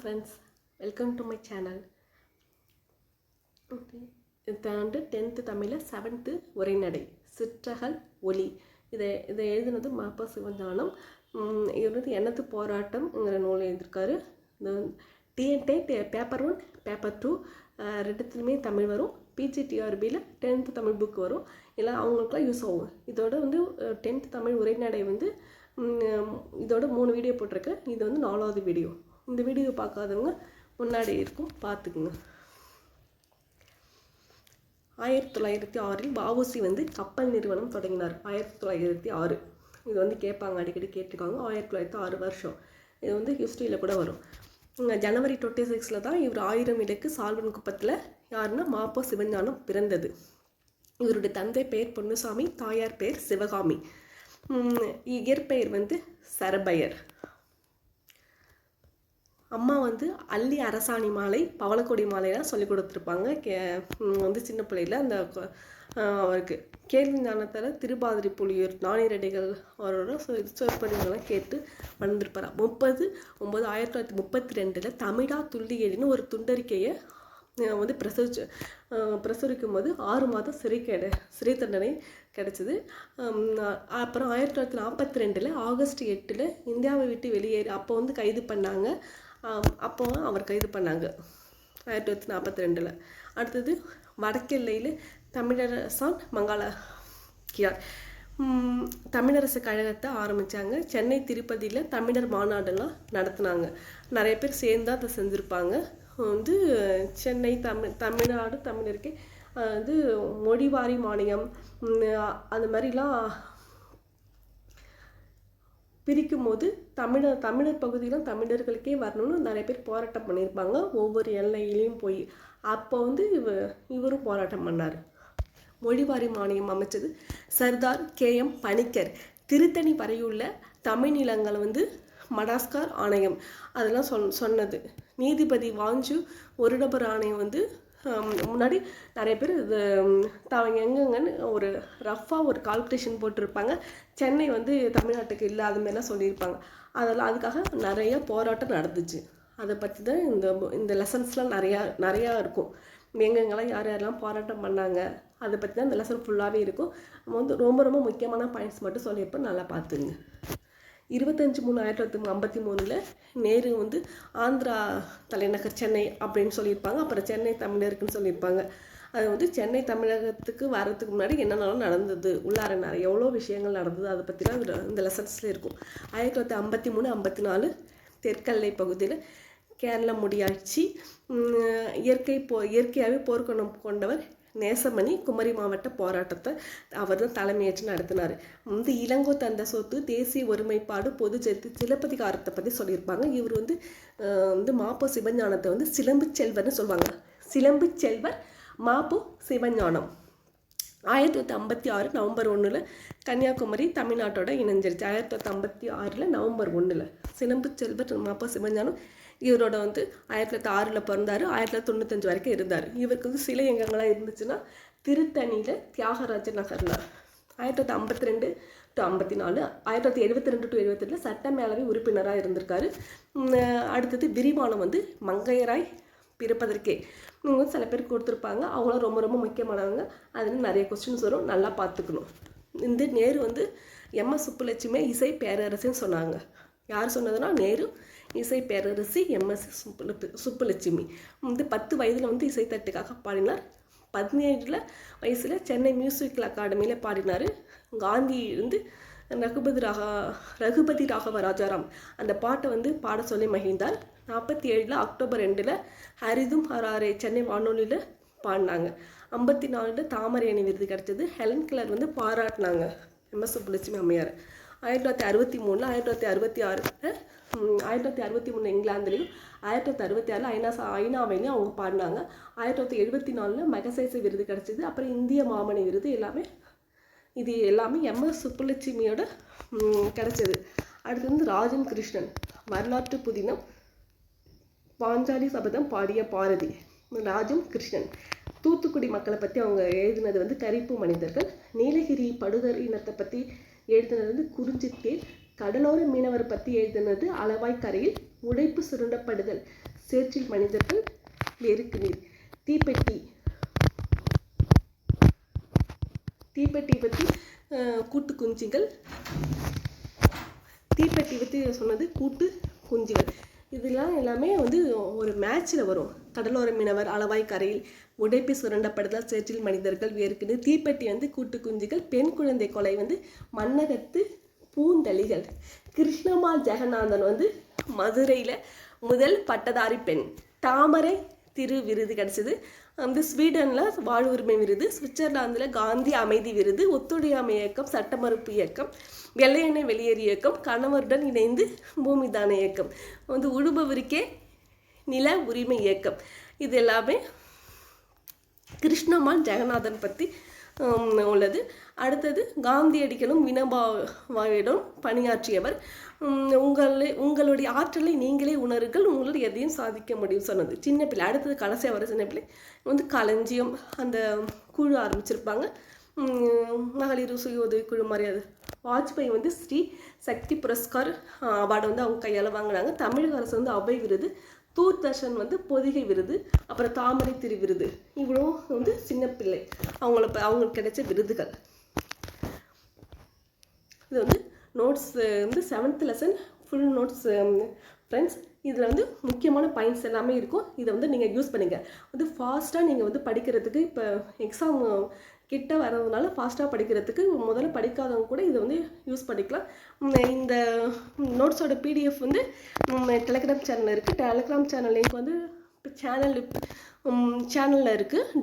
Friends welcome to my channel okay இது வந்து tenth தமிழில் செவன்த்து உரைநடை சிற்றகல் ஒளி இதை இதை எழுதினது மாப்பா சிவஞானம். இவர் வந்து எனது போராட்டம்ங்கிற நூல் எழுதியிருக்காரு. இந்த டிஎன்டே பேப்பர் ஒன் பேப்பர் டூ ரெண்டுத்துலையுமே தமிழ் வரும். பிஜிடிஆர்பியில் டென்த்து தமிழ் புக் வரும். எல்லாம் அவங்களுக்குலாம் யூஸ் ஆகும். இதோட வந்து டென்த்து தமிழ் உரைநடை வந்து இதோட மூணு வீடியோ போட்டிருக்கேன். இது வந்து நாலாவது வீடியோ இந்த வீடியோ பார்க்காதவங்க முன்னாடி இருக்கும் பார்த்துக்குங்க. ஆயிரத்தி தொள்ளாயிரத்தி ஆறில் பாவுசி வந்து கப்பல் நிறுவனம் தொடங்கினார். ஆயிரத்தி தொள்ளாயிரத்தி ஆறு. இது வந்து கேட்பாங்க அடிக்கடி கேட்டிருக்காங்க. ஆயிரத்தி தொள்ளாயிரத்தி ஆறு வருஷம். இது வந்து ஹிஸ்ட்ரியில் கூட வரும். ஜனவரி டுவெண்ட்டி சிக்ஸில் தான் இவர் ஆயிரம் இடைக்கு சால்வன் குப்பத்தில் யாருன்னா மாப்போ சிவஞானம் பிறந்தது. இவருடைய தந்தை பெயர் பொன்னுசாமி தாயார் பெயர் சிவகாமி. இயற்பெயர் வந்து சரபயர். அம்மா வந்து அள்ளி அரசாணி மாலை பவளக்கொடி மாலையெல்லாம் சொல்லி கொடுத்துருப்பாங்க. கே வந்து சின்ன பிள்ளையில் அந்த அவருக்கு. கேள்வி ஞானத்தில் திருபாதிரி புலியூர் நாணிரடிகள் அவரோட சொ- சொற்பொழிவுகள்லாம் கேட்டு வந்திருப்பார் முப்பது ஒம்பது ஆயிரத்தி தொள்ளாயிரத்தி முப்பத்தி ரெண்டில் தமிழா துள்ளியலின்னு ஒரு துண்டறிக்கையை வந்து பிரசுரிச்சு பிரசுரிக்கும் போது ஆறு மாதம் சிறை கெட சிறை தண்டனை கிடைச்சிது. அப்புறம் ஆயிரத்தி தொள்ளாயிரத்தி நாற்பத்தி ரெண்டில் ஆகஸ்ட் எட்டில் இந்தியாவை விட்டு வெளியேறி அப்போ வந்து கைது பண்ணாங்க. அப்போ அவர் கைது பண்ணாங்க. ஆயிரத்தி தொள்ளாயிரத்தி நாற்பத்தி ரெண்டில். அடுத்தது வடக்கெல்லையில் தமிழரசான் மங்காள கியார். தமிழரசு கழகத்தை ஆரம்பித்தாங்க சென்னை திருப்பதியில் தமிழர் மாநாடெல்லாம் நடத்துனாங்க. நிறைய பேர் சேர்ந்து அதை செஞ்சுருப்பாங்க. வந்து சென்னை தமிழ் தமிழ்நாடு தமிழருக்கே வந்து மொழிவாரி மானியம் அந்த மாதிரிலாம் பிரிக்கும் போது தமிழர் தமிழர் பகுதியிலும் தமிழர்களுக்கே வரணும்னு நிறைய பேர் போராட்டம் பண்ணியிருப்பாங்க. ஒவ்வொரு எல்லையிலையும் போய் அப்போ வந்து இவ இவரும் போராட்டம் பண்ணார். மொழிவாரி மானியம் அமைச்சது சர்தார் கே. எம். பணிக்கர். திருத்தணி வரையுள்ள தமிழ் நிலங்களை வந்து மடாஸ்கார் ஆணையம். அதெல்லாம் சொன் சொன்னது. நீதிபதி வாஞ்சு ஒரு நபர் ஆணையம் வந்து முன்னாடி நிறைய பேர் இது ஹம், அவங்க எங்கெங்கன்னு ஒரு ரஃப்பாக ஒரு கால்குலேஷன் போட்டிருப்பாங்க. சென்னை வந்து தமிழ்நாட்டுக்கு இல்லை அது மாதிரிலாம் சொல்லியிருப்பாங்க. அதெல்லாம் அதுக்காக நிறைய போராட்டம் நடந்துச்சு. அதை பற்றி தான் இந்த இந்த லெசன்ஸ்லாம் நிறையா நிறையா இருக்கும். எங்கெங்கெல்லாம் யார் யாரெல்லாம் போராட்டம் பண்ணாங்க அதை பற்றி தான் இந்த லெசன் ஃபுல்லாகவே இருக்கும். நம்ம வந்து ரொம்ப ரொம்ப முக்கியமான பாயிண்ட்ஸ் மட்டும் சொல்லியிருப்போம் நல்லா பார்த்துங்க. இருபத்தஞ்சி மூணு ஆயிரத்தி தொள்ளாயிரத்தி ஐம்பத்தி மூணில் நேரு வந்து ஆந்திரா தலைநகர் சென்னை அப்படின்னு சொல்லியிருப்பாங்க. அப்புறம் சென்னை தமிழருக்குன்னு சொல்லியிருப்பாங்க. அது வந்து சென்னை தமிழகத்துக்கு வர்றதுக்கு முன்னாடி என்னென்னலாம் நடந்தது? உள்ளார நிறைய எவ்வளோ விஷயங்கள் நடந்தது? அதை பற்றிலாம் இதில் இந்த லெசன்ஸில் இருக்கும். ஆயிரத்தி தொள்ளாயிரத்தி ஐம்பத்தி மூணு ஐம்பத்தி நாலு தெற்கல்லை பகுதியில் கேரள முடியாட்சி இயற்கை போ இயற்கையாகவே போர்க்குணம் கொண்டவர் நேசமணி குமரி மாவட்ட போராட்டத்தை அவர் தான் தலைமையேற்று நடத்தினார். வந்து இளங்கோ தந்த சொத்து தேசிய ஒருமைப்பாடு பொது ஜெத்து சிலப்பதிகாரத்தை பற்றி சொல்லியிருப்பாங்க. இவர் வந்து வந்து மாப்போ சிவஞானத்தை வந்து சிலம்பு செல்வர்னு சொல்லுவாங்க. சிலம்பு செல்வர் மாப்போ சிவஞானம். ஆயிரத்தி தொள்ளாயிரத்தி ஐம்பத்தி ஆறு நவம்பர் ஒன்றில் கன்னியாகுமரி தமிழ்நாட்டோட இணைஞ்சிருச்சு. ஆயிரத்தி தொள்ளாயிரத்தி ஐம்பத்தி ஆறில் நவம்பர் ஒன்றில் சிலம்பு செல்வர் மாப்போ சிவஞானம் இவரோட வந்து ஆயிரத்தி தொள்ளாயிரத்தி ஆறில் பிறந்தார் ஆயிரத்தி தொள்ளாயிரத்தி தொண்ணூத்தஞ்சு வரைக்கும் இருந்தார். இவருக்கு வந்து சிலை எங்கெங்கெல்லாம் இருந்துச்சுன்னா திருத்தணியில் தியாகராஜ நகரில் ஆயிரத்தி தொள்ளாயிரத்தி ஐம்பத்தி ரெண்டு டு ஐம்பத்தி நாலு ஆயிரத்தி தொள்ளாயிரத்தி எழுபத்தி ரெண்டு டு எழுபத்தெட்டில் சட்டமேலவை உறுப்பினராக இருந்திருக்காரு அடுத்தது விரிவானம் வந்து மங்கையராய் பிறப்பதற்கே. இவங்க சில பேர் கொடுத்துருப்பாங்க. அவங்களும் ரொம்ப ரொம்ப முக்கியமானவங்க. அதில் நிறைய கொஸ்டின்ஸ் வரும். நல்லா பார்த்துக்கணும். இந்த நேரு வந்து எம்எஸ் சுப்புலட்சுமி இசை பேரரசுன்னு சொன்னாங்க. யார் சொன்னதுன்னா நேரு இசை பேரரசி எம்எஸ் சுப்புல சுப்புலட்சுமி. வந்து பத்து வயதில் வந்து இசைத்தட்டுக்காக பாடினார். பதினேழில் வயசில் சென்னை மியூசிக்கல் அகாடமியில் பாடினார். காந்தி இருந்து ரகுபதி ராக ரகுபதி ராகவ ராஜாராம் அந்த பாட்டை வந்து பாட சொல்லி மகிழ்ந்தார். நாற்பத்தி ஏழில் அக்டோபர் ரெண்டில் ஹரிதும் ஹராரே சென்னை வானொலியில் பாடினாங்க. ஐம்பத்தி நாலில் தாமரை அணி விருது கிடைச்சது. ஹெலன் கிளர் வந்து பாராட்டினாங்க. எம்எஸ் சுப்புலட்சுமி அம்மையார். ஆயிரத்தி தொள்ளாயிரத்தி அறுபத்தி மூணில் ஆயிரத்தி தொள்ளாயிரத்தி அறுபத்தி ஆறில் ஆயிரத்தி தொள்ளாயிரத்தி அறுபத்தி மூணு இங்கிலாந்துலேயும் ஆயிரத்தி தொள்ளாயிரத்தி அறுபத்தி ஆறில் ஐநா ச- ஐநாவிலையும் அவங்க பாடினாங்க. ஆயிரத்தி தொள்ளாயிரத்தி எழுபத்தி நாலில் மெகசைசு விருது கிடச்சிது அப்புறம் இந்திய மாமணி விருது எல்லாமே இது எல்லாமே எம்எஸ் சுப்புலட்சுமியோட கிடச்சிது. அடுத்து வந்து ராஜன் கிருஷ்ணன் வரலாற்று புதினம் பாஞ்சாலி சபதம் பாடிய பாரதி ராஜம் கிருஷ்ணன். தூத்துக்குடி மக்களை பற்றி அவங்க எழுதினது வந்து கரிப்பு மனிதர்கள் நீலகிரி படுகர் இனத்தை பற்றி எழுதினது வந்து குறிஞ்சித்தேர் கடலோர மீனவர் பற்றி எழுதினது அளவாய் கரையில் உடைப்பு சுரண்டப்படுதல். சேற்றில் மனிதர்கள் வெறுக்கு நீர் தீப்பெட்டி. தீப்பெட்டி பற்றி கூட்டு குஞ்சுகள். தீப்பெட்டி பற்றி சொன்னது கூட்டு குஞ்சுகள். இதெல்லாம் எல்லாமே வந்து ஒரு மேட்ச்சில் வரும். கடலோர மீனவர் அளவாய் கரையில் உடைப்பு சுரண்டப்படுதல் சேற்றில் மனிதர்கள் வேர்க்குது தீப்பெட்டி வந்து கூட்டு குஞ்சுகள் பெண் குழந்தை கொலை வந்து மன்னகத்து பூந்தளிகள். கிருஷ்ணமால் ஜெகநாதன் வந்து மதுரையில் முதல் பட்டதாரி பெண். தாமரை திரு விருது கிடச்சிது. வந்து ஸ்வீடனில் வாழ்வுரிமை விருது சுவிட்சர்லாந்தில் காந்தி அமைதி விருது ஒத்துழையாமை இயக்கம் சட்டமறுப்பு இயக்கம் வெள்ளையெண்ணெய் வெளியேறு இயக்கம் கணவருடன் இணைந்து பூமிதான இயக்கம் வந்து உழுபவருக்கே நில உரிமை இயக்கம். இது எல்லாமே கிருஷ்ணமான் ஜெகநாதன் பற்றி உள்ளது. அடுத்தது காந்தியடிகளும் வினோபாவிடம் பணியாற்றியவர். உங்களை உங்களுடைய ஆற்றலை நீங்களே உணருங்கள் உங்களுடைய எதையும் சாதிக்க முடியும் சொன்னது. சின்ன பிள்ளை அடுத்தது கடைசியாக வர சின்ன பிள்ளை. வந்து களஞ்சியம் அந்த குழு ஆரம்பிச்சிருப்பாங்க. மகளிர் சுய உதவி குழு மாதிரி அது. வாஜ்பாய் வந்து ஸ்ரீ சக்தி புரஸ்கார் அவார்டு வந்து அவங்க கையால் வாங்கினாங்க. தமிழக அரசு வந்து அவை விருது தூர்தர்ஷன் வந்து பொதிகை விருது அப்புறம் தாமரை திரு விருது. இவ்வளோ வந்து சின்ன பிள்ளை. அவங்கள அவங்களுக்கு கிடைச்ச விருதுகள். இது வந்து நோட்ஸ் வந்து seventh lesson full notes friends இதில் வந்து முக்கியமான பாயிண்ட்ஸ் எல்லாமே இருக்கும். இதை வந்து நீங்கள் யூஸ் பண்ணுங்கள் வந்து ஃபாஸ்ட்டாக நீங்கள் வந்து படிக்கிறதுக்கு இப்போ எக்ஸாம் கிட்ட வர்றதுனால ஃபாஸ்ட்டாக படிக்கிறதுக்கு முதல்ல படிக்காதவங்க கூட இதை வந்து யூஸ் பண்ணிக்கலாம். இந்த நோட்ஸோட பிடிஎஃப் வந்து டெலிகிராம் சேனலில் இருக்குது டெலிகிராம் சேனல் லிங்க் வந்து சேனல் சேனலில் இருக்குது